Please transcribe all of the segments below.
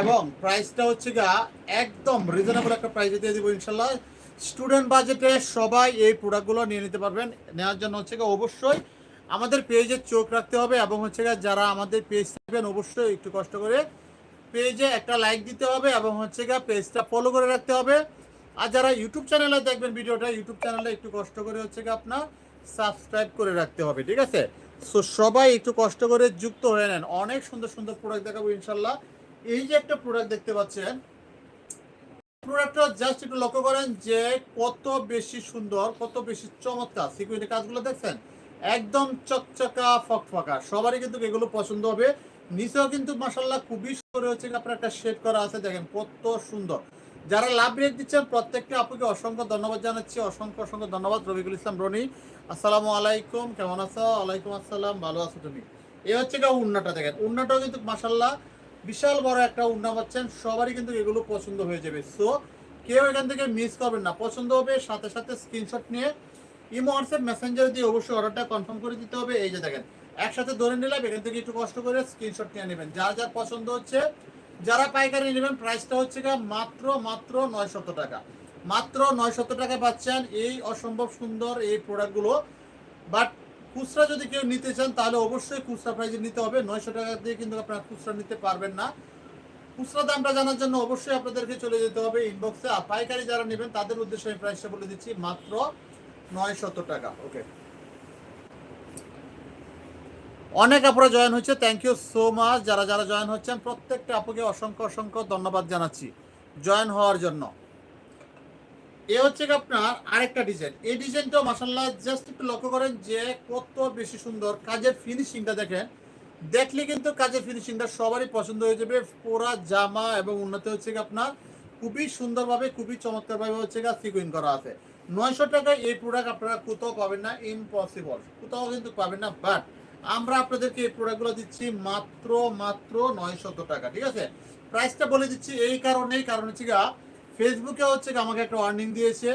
এবং প্রাইসটা হচ্ছে গা একদম রিজনেবল একটা প্রাইসে দিয়ে দিব ইনশাল্লাহ। স্টুডেন্ট বাজেটে সবাই এই প্রোডাক্টগুলো নিয়ে নিতে পারবেন। নেওয়ার জন্য হচ্ছে গা অবশ্যই আমাদের পেজে চোখ রাখতে হবে এবং হচ্ছে গা যারা আমাদের পেজ থাকবেন অবশ্যই একটু কষ্ট করে পেজে একটা লাইক দিতে হবে এবং হচ্ছে গা পেজটা ফলো করে রাখতে হবে। আর যারা ইউটিউব চ্যানেলে দেখবেন ভিডিওটা ইউটিউব চ্যানেলে একটু কষ্ট করে হচ্ছে গা আপনার সাবস্ক্রাইব করে রাখতে হবে, ঠিক আছে? সো সবাই একটু কষ্ট করে যুক্ত হয়ে নেন। অনেক সুন্দর সুন্দর প্রোডাক্ট দেখাবো ইনশাল্লাহ। এই যে একটা প্রোডাক্ট দেখতে পাচ্ছেন প্রোডাক্টটা জাস্ট একটু লক্ষ্য করেন যে কত বেশি সুন্দর, কত বেশি চমৎকার। সিকিউরিটি কাজগুলো দেখছেন? একদম চকচকা, ফকফকা। সবারই কিন্তু এগুলো পছন্দ হবে। নিচেও কিন্তু মাসাল্লাহ খুবই সুন্দর হচ্ছে আপনার একটা শেড করা আছে, দেখেন কত সুন্দর। যারা লাভ রেট দিচ্ছেন প্রত্যেকটা আপুকে অসংখ্য ধন্যবাদ জানাচ্ছি। অসংখ্য অসংখ্য ধন্যবাদ রবিকুল ইসলাম, রনি। আসসালামু আলাইকুম। কেমন আছো? আলাইকুম আসসালাম। ভালো আছো তুমি? এই হচ্ছে গা উন্নাটা, দেখেন। উন্নাটাও কিন্তু মাসাল্লাহ বিশাল বড় একটা উন্না পাচ্ছেন, সবারই কিন্তু এগুলো পছন্দ হয়ে যাবে। সো কেউ এখান থেকে মিস করবেন না। পছন্দ হবে, সাথে সাথে স্ক্রিনশট নিয়ে ইমো হোয়াটসঅ্যাপ মেসেঞ্জার দিয়ে অবশ্যই অর্ডারটা কনফার্ম করে দিতে হবে। এই যে দেখেন, একসাথে ধরে নিলাম, এখান থেকে একটু কষ্ট করে স্ক্রিনশট নিয়ে নেবেন। যার যার পছন্দ হচ্ছে, যারা পাইকারি নেবেন প্রাইসটা হচ্ছে গা মাত্র মাত্র নয়শত টাকা। মাত্র নয়শত টাকা পাচ্ছেন এই অসম্ভব সুন্দর এই প্রোডাক্টগুলো বাট খুচরা যদি কেউ নিতে চান, তাহলে অবশ্যই খুচরা প্রাইজে নিতে হবে। নয়শো টাকা দিয়ে কিন্তু আপনারা খুচরা নিতে পারবেন না। খুচরা দামটা জানার জন্য অবশ্যই আপনাদেরকে চলে যেতে হবে ইনবক্সে আর পাইকারি যারা নেবেন, তাদের উদ্দেশ্যে আমি প্রাইসটা বলে দিচ্ছি, মাত্র নয়শত টাকা। ওকে অনেক আপুরা জয়েন হচ্ছে থ্যাংক ইউ সো মাচ যারা যারা জয়েন হচ্ছেন, প্রত্যেকটা আপুকে অসংখ্য অসংখ্য ধন্যবাদ জানাচ্ছি। জয়েন হওয়ার জন্য। এ হচ্ছে আপনার আরেকটা ডিজাইন এই ডিজাইনটাও মাসাল্লাহ জাস্ট একটু লক্ষ্য করেন যে কত বেশি সুন্দর কাজের ফিনিশিংটা দেখেন। দেখলে কিন্তু কাজের ফিনিশিংটা সবারই পছন্দ হয়ে যাবে। পুরা জামা এবং উন্নতি হচ্ছে আপনার খুবই সুন্দরভাবে, খুবই চমৎকারভাবে হচ্ছে গা সিকুইন করা আছে। নয়শো টাকায় এই প্রোডাক্ট আপনারা কোথাও পাবেন না ইম্পসিবল কোথাও কিন্তু পাবেন না বাট আমরা আপনাদেরকে এই প্রোডাক্টগুলো দিচ্ছি মাত্র মাত্র নয়শত টাকা, ঠিক আছে? প্রাইসটা বলে দিচ্ছি এই কারণেই কারণ হচ্ছে গা ফেসবুকে হচ্ছে আমাকে একটা ওয়ার্নিং দিয়েছে,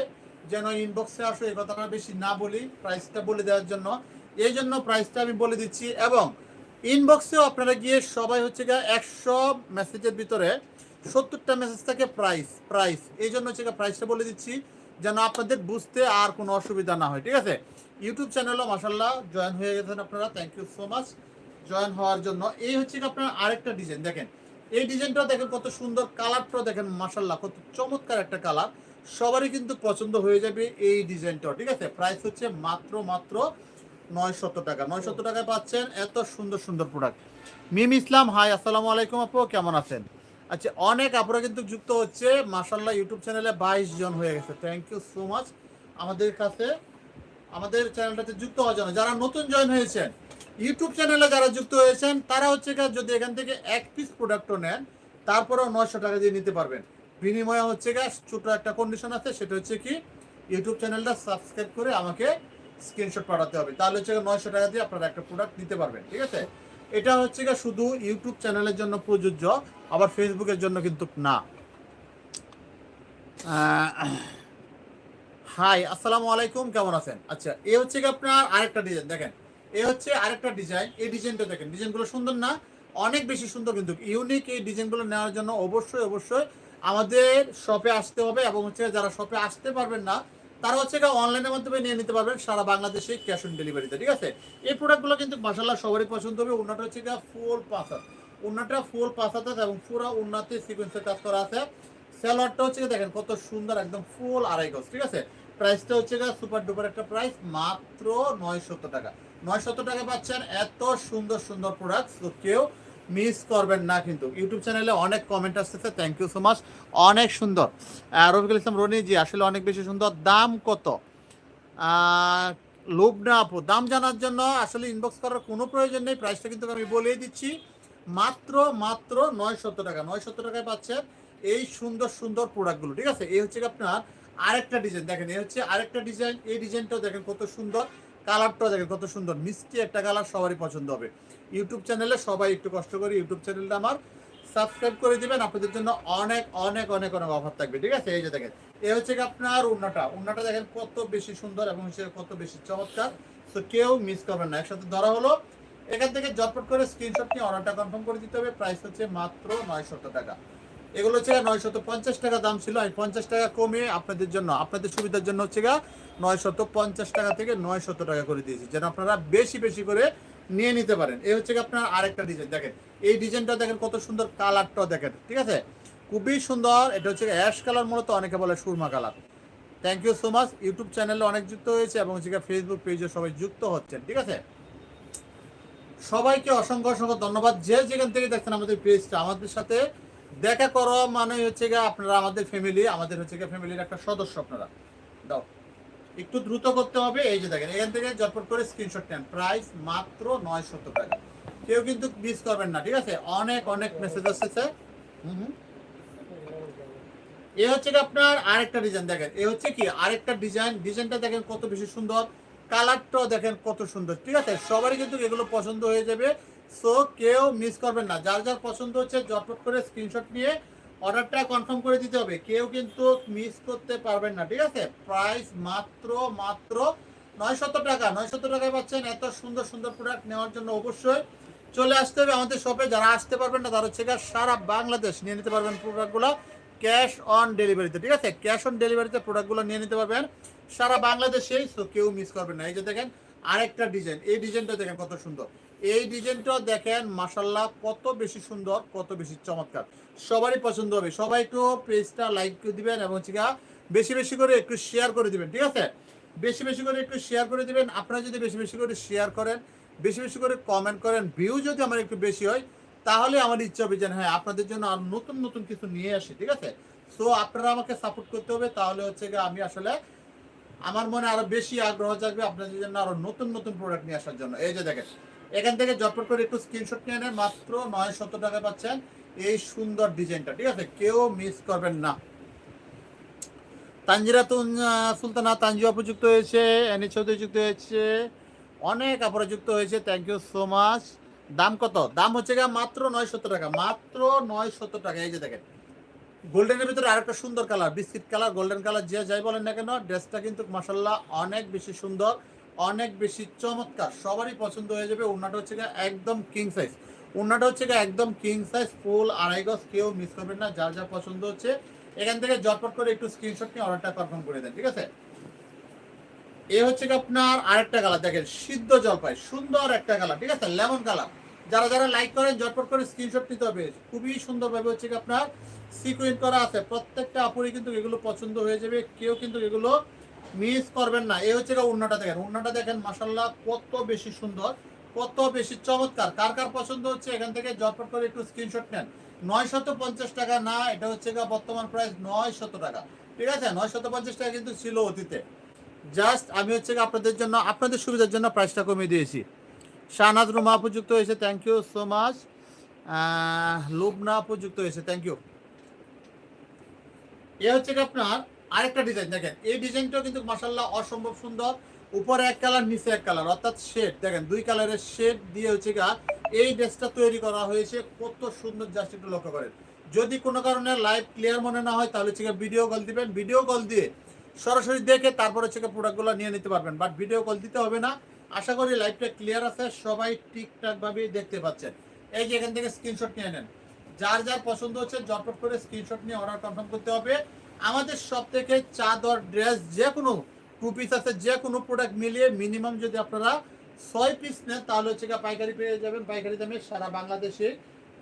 যেন ইনবক্সে আসো, এই কথাটা বেশি না বলি প্রাইসটা বলে দেওয়ার জন্য। এই জন্য প্রাইসটা আমি বলে দিচ্ছি এবং ইনবক্সেও আপনারা গিয়ে সবাই হচ্ছে গিয়ে একশো মেসেজের ভিতরে সত্তরটা মেসেজ থাকে প্রাইস প্রাইস এই জন্য হচ্ছে প্রাইসটা বলে দিচ্ছি, যেন আপনাদের বুঝতে আর কোনো অসুবিধা না হয়, ঠিক আছে? ইউটিউব চ্যানেলও মাসাল্লাহ জয়েন হয়ে গেছেন আপনারা thank you so much join হওয়ার জন্য। এই হচ্ছে আপনার আরেকটা ডিজাইন দেখেন। এই ডিজাইনটা দেখেন কত সুন্দর, কালারটাও দেখেন মাসাল্লাহ কত চমৎকার একটা কালার। সবারই কিন্তু পছন্দ হয়ে যাবে এই ডিজাইনটাও, ঠিক আছে? প্রাইস হচ্ছে মাত্র মাত্র নয় শত টাকা। নয় শত টাকায় পাচ্ছেন এত সুন্দর সুন্দর প্রোডাক্ট মিম ইসলাম, হাই, আসসালামু আলাইকুম আপু, কেমন আছেন? আচ্ছা অনেক আপুরা কিন্তু যুক্ত হচ্ছে মাসাল্লাহ ইউটিউব চ্যানেলে বাইশ জন হয়ে গেছে। থ্যাংক ইউ সো মাচ আমাদের কাছে, আমাদের চ্যানেলটাতে যুক্ত হওয়ার জন্য। যারা নতুন জয়েন হয়েছেন ইউটিউব চ্যানেলে যারা যুক্ত হয়েছেন, তারা হচ্ছে যদি এখান থেকে এক পিস প্রোডাক্টও নেন, তারপরেও নয়শো টাকা দিয়ে নিতে পারবেন। বিনিময়ে হচ্ছে গিয়ে ছোট একটা কন্ডিশন আছে, সেটা হচ্ছে কি, ইউটিউব চ্যানেলটা সাবস্ক্রাইব করে আমাকে স্ক্রিনশট পাঠাতে হবে। তাহলে হচ্ছে নয়শো টাকা দিয়ে আপনারা একটা প্রোডাক্ট নিতে পারবেন, ঠিক আছে? এটা হচ্ছে গিয়ে শুধু ইউটিউব চ্যানেলের জন্য প্রযোজ্য, আবার ফেসবুকের জন্য কিন্তু না। হাই, আসসালামু আলাইকুম, কেমন আছেন? আচ্ছা এ হচ্ছে কি আপনার আরেকটা ডিজাইন দেখেন। এ হচ্ছে আরেকটা ডিজাইন এই ডিজাইনটা দেখেন ডিজাইনগুলো সুন্দর না, অনেক বেশি সুন্দর কিন্তু ইউনিক এই ডিজাইনগুলো নেওয়ার জন্য অবশ্যই অবশ্যই আমাদের শপে আসতে হবে এবং হচ্ছে যারা শপে আসতে পারবেন না, তারা হচ্ছে অনলাইনের মাধ্যমে নিয়ে নিতে পারবেন সারা বাংলাদেশে ক্যাশ অন ডেলিভারিতে ঠিক আছে? এই প্রোডাক্টগুলো কিন্তু মাসাল্লাহ সবারই পছন্দ হবে। ওনাটা হচ্ছে ফুল পাসার ওনাটা ফুল পাসাতে এবং পুরো উন্নতি সিকোয়েন্সের কাজ করা আছে। স্যালোয়ারটা হচ্ছে দেখেন কত সুন্দর, একদম ফুল আড়াই গজ, ঠিক আছে? প্রাইসটা হচ্ছে সুপার ডুপার একটা প্রাইস মাত্র নয়শত টাকা। নয়শত টাকা পাচ্ছেন। এত সুন্দর সুন্দর প্রোডাক্ট তো কেউ মিস করবেন না কিন্তু। ইউটিউব চ্যানেলে অনেক কমেন্ট আসতেছে থ্যাংক ইউ সো মাচ অনেক সুন্দর। রফিকুল ইসলাম রনি, জি, আসলে অনেক বেশি সুন্দর। দাম কত? লোভ না আপু, দাম জানার জন্য আসলে ইনবক্স করার কোনো প্রয়োজন নেই। প্রাইসটা কিন্তু আমি বলেই দিচ্ছি। মাত্র মাত্র নয় শত টাকা নয় শত টাকায় পাচ্ছেন এই সুন্দর সুন্দর প্রোডাক্টগুলো ঠিক আছে? এই হচ্ছে আপনার আরেকটা ডিজাইন দেখেন, এই হচ্ছে আরেকটা ডিজাইন এই ডিজাইনটাও দেখেন কত সুন্দর। কালারটাও দেখেন কত সুন্দর। মিষ্টি একটা কালার সবারই পছন্দ হবে। ইউটিউব চ্যানেলে সবাই একটু কষ্ট করে ইউটিউব চ্যানেলটা আমার সাবস্ক্রাইব করে দিবেন। আপনাদের জন্য অনেক অনেক অনেক অনেক অফার থাকবে, ঠিক আছে? এই যে দেখেন, এ হচ্ছে কি আপনার উন্নাটা। উন্নাটা দেখেন কত বেশি সুন্দর এবং কত বেশি চমৎকার। তো কেউ মিস করবেন না। একসাথে ধরা হলো। এখান থেকে জটপট করে স্ক্রিনশট নিয়ে অর্ডারটা কনফার্ম করে দিতে হবে। প্রাইস হচ্ছে মাত্র নয়শত টাকা। এগুলো হচ্ছে নয়শত পঞ্চাশ টাকা দাম ছিল। আমি পঞ্চাশ টাকা কমে আপনাদের জন্য, আপনাদের সুবিধার জন্য হচ্ছে গা নয়শত পঞ্চাশ টাকা থেকে নয়শত টাকা করে দিয়েছি, যেন আপনারা বেশি বেশি করে নিয়ে নিতে পারেন। এই হচ্ছে আপনার আরেকটা ডিজাইন দেখেন, এই ডিজাইনটা দেখেন কত সুন্দর কালারটাও দেখেন, ঠিক আছে? খুবই সুন্দর। এটা হচ্ছে অ্যাশ কালার মূলত, অনেকে বলে surma colour thank you so much YouTube চ্যানেলে অনেক যুক্ত হয়েছে এবং হচ্ছে ফেসবুক পেজে সবাই যুক্ত হচ্ছেন, ঠিক আছে? সবাইকে অসংখ্য অসংখ্য ধন্যবাদ। যে যেখান থেকে দেখছেন আমাদের পেজটা আমাদের সাথে দেখা করো মানে হচ্ছে গিয়ে আপনারা আমাদের ফ্যামিলি আমাদের হচ্ছে গিয়ে ফ্যামিলির একটা সদস্য আপনারা। দাও। একটু দ্রুত করতে হবে, এই যে দেখেন, এখান থেকে জটপট করে স্ক্রিনশট নেন। প্রাইস মাত্র নয় টাকা। কেউ কিন্তু মিস করবেন না, ঠিক আছে? অনেক অনেক মেসেজ আসছে হুম এ হচ্ছে আপনার আরেকটা ডিজাইন দেখেন। এ হচ্ছে কি, আরেকটা ডিজাইন ডিজাইনটা দেখেন কত বেশি সুন্দর। কালারটাও দেখেন কত সুন্দর, ঠিক আছে? সবারই কিন্তু এগুলো পছন্দ হয়ে যাবে। সো কেউ মিস করবেন না। যার যার পছন্দ হচ্ছে জটপট করে স্ক্রিনশট নিয়ে অর্ডারটা কনফার্ম করে দিতে হবে। কেউ কিন্তু মিস করতে পারবেন না, ঠিক আছে? প্রাইস মাত্র মাত্র নয়শত টাকা। নয়শত টাকায় পাচ্ছেন এত সুন্দর সুন্দর প্রোডাক্ট নেওয়ার জন্য অবশ্যই চলে আসতে হবে আমাদের শপে যারা আসতে পারবেন না, তারা হচ্ছে সারা বাংলাদেশ নিয়ে নিতে পারবেন প্রোডাক্টগুলো ক্যাশ অন ডেলিভারিতে ঠিক আছে? ক্যাশ অন ডেলিভারিতে প্রোডাক্টগুলো নিয়ে নিতে পারবেন সারা বাংলাদেশেই। সো কেউ মিস করবেন না। এই যে দেখেন, আরেকটা ডিজাইন এই ডিজাইনটা দেখেন কত সুন্দর। এই ডিজাইনটা দেখেন মাসাল্লাহ কত বেশি সুন্দর, কত বেশি চমৎকার। সবারই পছন্দ হবে। সবাই একটু পেজটা লাইক করে দিবেন এবং হচ্ছে বেশি বেশি করে একটু শেয়ার করে দিবেন, ঠিক আছে? বেশি বেশি করে একটু শেয়ার করে দিবেন। আপনারা যদি বেশি বেশি করে শেয়ার করেন, বেশি বেশি করে কমেন্ট করেন ভিউ যদি আমার একটু বেশি হয়, তাহলে আমার ইচ্ছা হবে যে হ্যাঁ আপনাদের জন্য আর নতুন নতুন কিছু নিয়ে আসি, ঠিক আছে? সো আপনারা আমাকে সাপোর্ট করতে হবে, তাহলে হচ্ছে গিয়ে আমি আসলে আমার মনে আরও বেশি আগ্রহ জাগবে আপনাদের জন্য আরও নতুন নতুন প্রোডাক্ট নিয়ে আসার জন্য। এই যে দেখেন এখান থেকে জটপট করে একটু স্ক্রিনশট নিয়ে নেন, মাত্র নয় শত টাকা পাচ্ছেন এই সুন্দর ডিজাইনটা, ঠিক আছে? কেউ মিস করবেন না। তানজিরা তুন- সুলতানা, তানজিও আপু যুক্ত হয়েছে এনি চৌধুরী যুক্ত হয়েছে, অনেক আপুরা যুক্ত হয়েছে থ্যাংক ইউ সো মাচ দাম কত? দাম হচ্ছে গা মাত্র নয় শত টাকা, মাত্র নয় শত টাকা। এই যে দেখেন, গোল্ডেনের ভিতরে আরেকটা সুন্দর colour, biscuit colour, golden colour যে যাই বলেন না কেন, ড্রেসটা কিন্তু মাসাল্লাহ অনেক বেশি সুন্দর। অনেক বেশি চমৎকার, সবারই পছন্দ হয়ে যাবে। ওনাটা হচ্ছে একদম কিং সাইজ ওনাটা হচ্ছে একদম কিং সাইজ ফুল আড়াই গজ, কেউ মিস করবেন না, যার যা পছন্দ হচ্ছে। এখান থেকে জটপট করে একটু স্ক্রিনশট নিয়ে অর্ডারটা কনফার্ম করে দেন, ঠিক আছে? এ হচ্ছে আপনার আরেকটা কালার দেখেন, সিদ্ধ জলপাই, সুন্দর একটা কালার ঠিক আছে? লেমন কালার যারা যারা লাইক করেন জটপট করে স্ক্রিনশট নিতে হবে। খুবই সুন্দরভাবে হচ্ছে আপনার সিকুয়েন্ট করা আছে। প্রত্যেকটা আপুরই কিন্তু এগুলো পছন্দ হয়ে যাবে। কেউ কিন্তু এগুলো মিস করবেন না। এই হচ্ছে উন্নাটা দেখেন। উন্নাটা দেখেন মাসাল্লাহ কত বেশি সুন্দর, কত বেশি চমৎকার। কার কার পছন্দ হচ্ছে এখান থেকে জটপট করে একটু স্ক্রিনশট নেন। নয় শত পঞ্চাশ টাকা না, এটা হচ্ছে বর্তমান প্রাইস নয় শত টাকা। ঠিক আছে? নয় শত পঞ্চাশ টাকা কিন্তু ছিল অতীতে। জাস্ট আমি হচ্ছে আপনাদের জন্য, আপনাদের সুবিধার জন্য প্রাইসটা কমিয়ে দিয়েছি। শাহনাজ রুমা উপযুক্ত হয়েছে thank you so much Lubna আপু যুক্ত হয়েছে থ্যাংক ইউ এ হচ্ছে আপনার আরেকটা ডিজাইন দেখেন, এই ডিজাইনটাও কিন্তু মাসাল্লাহ অসম্ভব সুন্দর। উপরে এক কালার নিচে এক কালার অর্থাৎ শেড দেখেন, দুই কালারের শেড দিয়ে হচ্ছে গা এই ড্রেসটা তৈরি করা হয়েছে। কত সুন্দর জাস্ট একটু লক্ষ্য করেন। যদি কোনো কারণে লাইভ ক্লিয়ার মনে না হয়, তাহলে হচ্ছে ভিডিও কল দিবেন। ভিডিও কল দিয়ে সরাসরি দেখে তারপর হচ্ছে প্রোডাক্টগুলো নিয়ে নিতে পারবেন। বাট ভিডিও কল দিতে হবে না। আশা করি লাইভটা ক্লিয়ার আছে। সবাই ঠিকঠাকভাবেই দেখতে পাচ্ছেন। এই যে এখান থেকে স্ক্রিনশট নিয়ে নেন। যার যার পছন্দ হচ্ছে জটপট করে স্ক্রিনশট নিয়ে অর্ডার কনফার্ম করতে হবে। আমাদের সব থেকে চাদর, ড্রেস যে কোনো টু পিস আছে যে কোনো প্রোডাক্ট মিলিয়ে মিনিমাম যদি আপনারা ছয় পিস নেন, তাহলে হচ্ছে পাইকারি পেয়ে যাবেন। পাইকারি দামে সারা বাংলাদেশে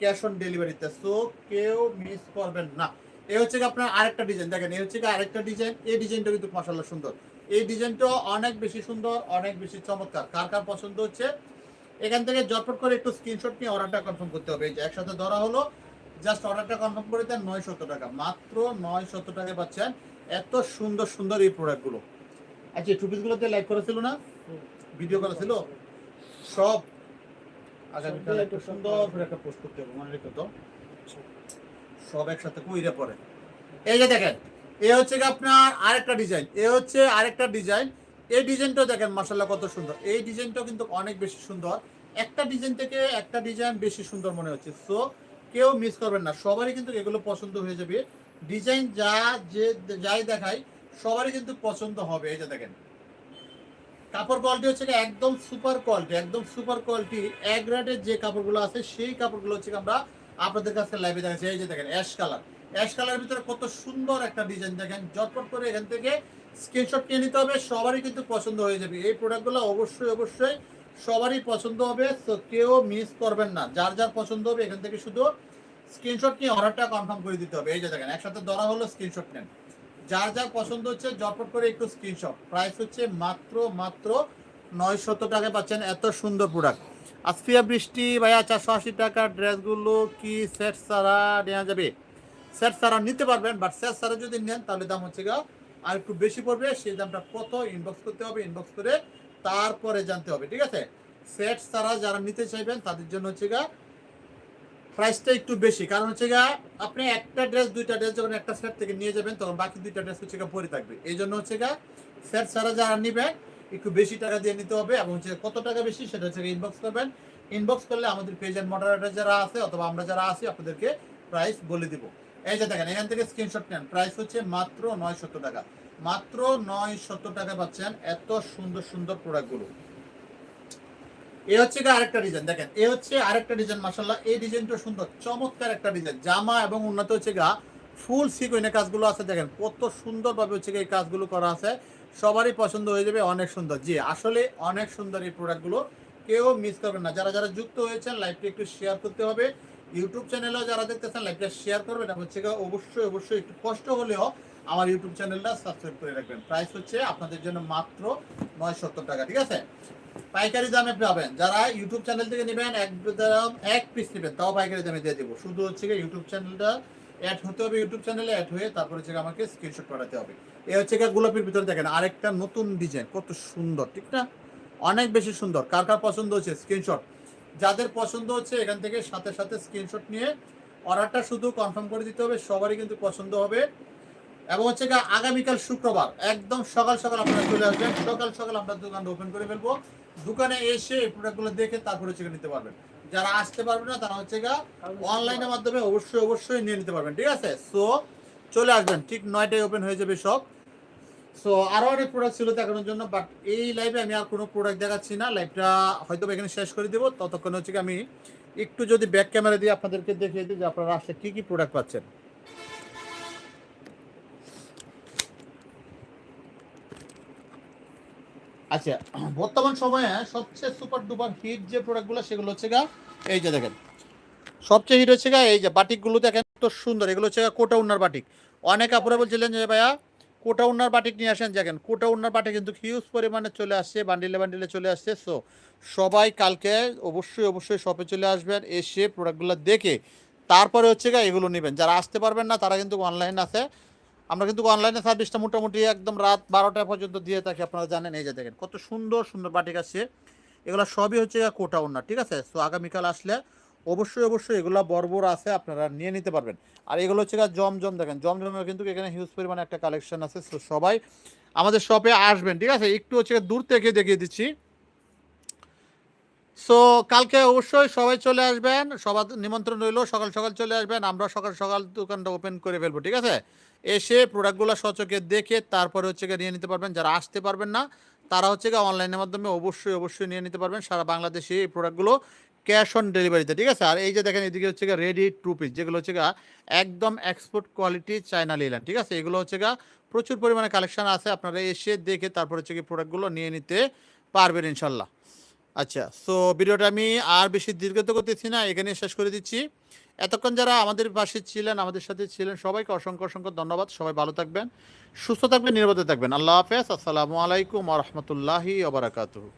ক্যাশ অন ডেলিভারিতে সো কেউ মিস করবেন না। এই হচ্ছে আপনার আরেকটা ডিজাইন দেখেন এই হচ্ছে আরেকটা ডিজাইন এই ডিজাইনটা কিন্তু মাসাল্লাহ সুন্দর। এই ডিজাইনটা অনেক বেশি সুন্দর, অনেক বেশি চমৎকার। কার কার পছন্দ হচ্ছে? এখান থেকে জটপট করে একটু স্ক্রিনশট নিয়ে অর্ডারটা কনফার্ম করতে হবে। এই যে, একসাথে ধরা হলো। জাস্ট অর্ডারটা কনফার্ম করে দেন নয় শত টাকা। মাত্র নয় শত টাকায় পাচ্ছেন এত সুন্দর সুন্দর এই প্রোডাক্টগুলো আচ্ছা এই টুপিসগুলোতে লাইভ করেছিল না? ভিডিও করা ছিল? সব আগামীকাল একটু সুন্দর করে একটা পোস্ট করতে হবে, মনে রেখে তো। সব একসাথে এই যে দেখেন, এ হচ্ছে আপনার আরেকটা ডিজাইন এ হচ্ছে আরেকটা ডিজাইন এই ডিজাইনটাও দেখেন মাসাল্লাহ কত সুন্দর। এই ডিজাইনটাও কিন্তু অনেক বেশি সুন্দর। একটা ডিজাইন থেকে একটা ডিজাইন বেশি সুন্দর মনে হচ্ছে। সো কেউ মিস করবেন না। সবারই কিন্তু এগুলো পছন্দ হয়ে যাবে। ডিজাইন যা যে যাই দেখাই সবারই কিন্তু পছন্দ হবে। এই যে দেখেন। কাপড় কোয়ালিটি হচ্ছে একদম সুপার কোয়ালিটি একদম সুপার কোয়ালিটি এক গ্রেডের যে কাপড়গুলো আছে, সেই কাপড়গুলো হচ্ছে আমরা আপনাদের কাছে লাইভে দেখাচ্ছি। এই যে দেখেন অ্যাশ কালার অ্যাশ কালারের ভিতরে কত সুন্দর একটা ডিজাইন দেখেন। জটপট করে এখান থেকে স্ক্রিনশট নিয়ে নিতে হবে। সবারই কিন্তু পছন্দ হয়ে যাবে। এই প্রোডাক্টগুলো অবশ্যই অবশ্যই সবারই পছন্দ হবে, তো কেউ মিস করবেন না। যার যার পছন্দ হবে, এখান থেকে শুধু স্ক্রিনশট নিয়ে অর্ডারটা কনফার্ম করে দিতে হবে। এই যে দেখেন, একসাথে ধরা হলো স্ক্রিনশট নেন। যার যার পছন্দ হচ্ছে জটপট করে একটু স্ক্রিনশট প্রাইস হচ্ছে মাত্র মাত্র নয় নয়শত টাকা পাচ্ছেন। এত সুন্দর প্রোডাক্ট আসফিয়া বৃষ্টি, ভাইয়া চারশো আশি টাকার ড্রেসগুলো কি সেট সারা নেওয়া যাবে? সেট সারা নিতে পারবেন বাট সেট সারা যদি নেন, তাহলে দাম হচ্ছে গা আর একটু বেশি পড়বে। সেই দামটা কত? ইনবক্স করতে হবে ইনবক্স করে তারপরে জানতে হবে, ঠিক আছে? সেট সারা যারা নিতে চাইবেন, তাদের জন্য হচ্ছে গা প্রাইসটা একটু বেশি। কারণ হচ্ছে গা আপনি একটা ড্রেস দুইটা ড্রেস যখন একটা সেট থেকে নিয়ে যাবেন, তখন বাকি দুইটা ড্রেস হচ্ছে গা পরে থাকবে। এই জন্য হচ্ছে গা সেট সারা যারা নিবেন, একটু বেশি টাকা দিয়ে নিতে হবে এবং হচ্ছে কত টাকা বেশি সেটা হচ্ছে ইনবক্স করবেন। ইনবক্স করলে আমাদের পেজ এন্ড মডারেটর যারা আছে অথবা আমরা যারা আছি, আপনাদেরকে প্রাইস বলে দিব। এই যে দেখেন, এখান থেকে স্ক্রিনশট নেন। প্রাইস হচ্ছে মাত্র নয় শত টাকা। মাত্র নয় শত টাকা পাচ্ছেন এত সুন্দর সুন্দর প্রোডাক্টগুলো এ হচ্ছে আরেকটা ডিজাইন দেখেন, এ হচ্ছে আরেকটা ডিজাইন মাসাল্লাহ এই ডিজাইনটা সুন্দর, চমৎকার একটা ডিজাইন জামা এবং উন্নত হচ্ছে গা ফুল সিকোয়েনের কাজগুলো আছে, দেখেন, কত সুন্দরভাবে হচ্ছে এই কাজগুলো করা আছে। সবারই পছন্দ হয়ে যাবে, অনেক সুন্দর। জি, আসলে অনেক সুন্দর এই প্রোডাক্টগুলো কেউ মিস করবেন না। যারা যারা যুক্ত হয়েছেন লাইভটা একটু শেয়ার করতে হবে। ইউটিউব চ্যানেলেও যারা দেখতেছেন লাইভটা শেয়ার করবেন হচ্ছে অবশ্যই অবশ্যই একটু কষ্ট হলেও আমার ইউটিউব চ্যানেলটা সাবস্ক্রাইব করে রাখবেন। প্রাইস হচ্ছে আপনাদের জন্য মাত্র নয় সত্তর টাকা, ঠিক আছে? পাইকারি দামে পাবেন। যারা ইউটিউব চ্যানেল থেকে নেবেন, এক দাম, এক পিস নেবেন, তাও পাইকারি দামে দিয়ে দেবো। শুধু হচ্ছে গিয়ে ইউটিউব চ্যানেলটা অ্যাড হতে হবে ইউটিউব চ্যানেলে অ্যাড হয়ে তারপরে হচ্ছে আমাকে স্ক্রিনশট পাঠাতে হবে। এ হচ্ছে গিয়ে গোলাপির ভিতরে দেখেন, আরেকটা নতুন ডিজাইন কত সুন্দর, ঠিক না? অনেক বেশি সুন্দর। কার কার পছন্দ হচ্ছে স্ক্রিনশট যাদের পছন্দ হচ্ছে, এখান থেকে সাথে সাথে স্ক্রিনশট নিয়ে অর্ডারটা শুধু কনফার্ম করে দিতে হবে, সবারই কিন্তু পছন্দ হবে। এবং হচ্ছে গিয়ে আগামীকাল শুক্রবার, একদম সকাল সকাল আপনারা চলে আসবেন। সকাল সকাল আমরা দোকানটা ওপেন করে ফেলব। দোকানে এসে এই প্রোডাক্টগুলো দেখে তারপরে হচ্ছে নিতে পারবেন। যারা আসতে পারবে না, তারা হচ্ছে গিয়ে অনলাইনের মাধ্যমে অবশ্যই অবশ্যই নিয়ে নিতে পারবেন। ঠিক আছে? সো চলে আসবেন। ঠিক নয়টায় ওপেন হয়ে যাবে সব সো আরও অনেক প্রোডাক্ট ছিল দেখানোর জন্য বাট এই লাইভে আমি আর কোনো প্রোডাক্ট দেখাচ্ছি না। লাইভটা হয়তো এখানে শেষ করে দেবো। ততক্ষণ হচ্ছে আমি একটু যদি ব্যাক ক্যামেরা দিয়ে আপনাদেরকে দেখিয়ে দিই যে আপনারা আসলে কী কী প্রোডাক্ট পাচ্ছেন। আচ্ছা বর্তমান সময়ে সবচেয়ে সুপার ডুপার হিট যে প্রোডাক্টগুলো সেগুলো হচ্ছে গা, এই যে দেখেন। সবচেয়ে হিট হচ্ছে গা, এই যে বাটিকগুলো দেখেন তো সুন্দর। এগুলো হচ্ছে কোটা উন্নার বাটিক। অনেক আপুরা বলছিলেন যে, ভাইয়া, কোটা উন্নার বাটিক নিয়ে আসেন। দেখেন, কোটা উন্নার বাটিক কিন্তু হিউজ পরিমাণে চলে আসছে বান্ডিলে বান্ডিলে চলে আসছে। সো সবাই কালকে অবশ্যই অবশ্যই শপে চলে আসবেন, এসে প্রোডাক্টগুলো দেখে, তারপরে হচ্ছে গা এগুলো নেবেন। যারা আসতে পারবেন না, তারা কিন্তু অনলাইন আছে। আমরা কিন্তু অনলাইনে সার্ভিসটা মোটামুটি একদম রাত বারোটা পর্যন্ত দিয়ে থাকি, আপনারা জানেন। এই যে দেখেন, কত সুন্দর সুন্দর বাটিক আছে। এগুলো সবই হচ্ছে কোটা উন্না ঠিক আছে? সো আগামীকাল আসলে অবশ্যই অবশ্যই এগুলো বর্বর আছে, আপনারা নিয়ে নিতে পারবেন। আর এগুলো হচ্ছে জমজম, দেখেন, জমজমের কিন্তু এখানে হিউজ পরিমাণে একটা কালেকশন আছে। তো সবাই আমাদের শপে আসবেন, ঠিক আছে? একটু হচ্ছে দূর থেকে দেখিয়ে দিচ্ছি। সো কালকে অবশ্যই সবাই চলে আসবেন। সবার নিমন্ত্রণ রইল, সকাল সকাল চলে আসবেন। আমরা সকাল সকাল দোকানটা ওপেন করে ফেলব, ঠিক আছে? এসে প্রোডাক্টগুলো সচকে দেখে তারপরে হচ্ছে গিয়ে নিয়ে নিতে পারবেন। যারা আসতে পারবেন না, তারা হচ্ছে গিয়ে অনলাইনের মাধ্যমে অবশ্যই অবশ্যই নিয়ে নিতে পারবেন সারা বাংলাদেশে এই প্রোডাক্টগুলো ক্যাশ অন ডেলিভারিতে ঠিক আছে? আর এই যে দেখেন, এদিকে হচ্ছে গিয়ে রেডি টু পিস যেগুলো হচ্ছে গা একদম এক্সপোর্ট কোয়ালিটি চায়না লিলেন ঠিক আছে? এগুলো হচ্ছে গা প্রচুর পরিমাণে কালেকশন আছে, আপনারা এসে দেখে তারপর হচ্ছে গিয়ে প্রোডাক্টগুলো নিয়ে নিতে পারবেন ইনশাল্লাহ। আচ্ছা সো ভিডিওটা আমি আর বেশি দীর্ঘত করতেছি না এখানে শেষ করে দিচ্ছি। এতক্ষণ যারা আমাদের পাশে ছিলেন, আমাদের সাথে ছিলেন, সবাইকে অসংখ্য অসংখ্য ধন্যবাদ। সবাই ভালো থাকবেন, সুস্থ থাকবেন, নিরাপদে থাকবেন। আল্লাহ হাফেজ। আসসালামু আলাইকুম রহমতুল্লাহি ওবরাকাতুহু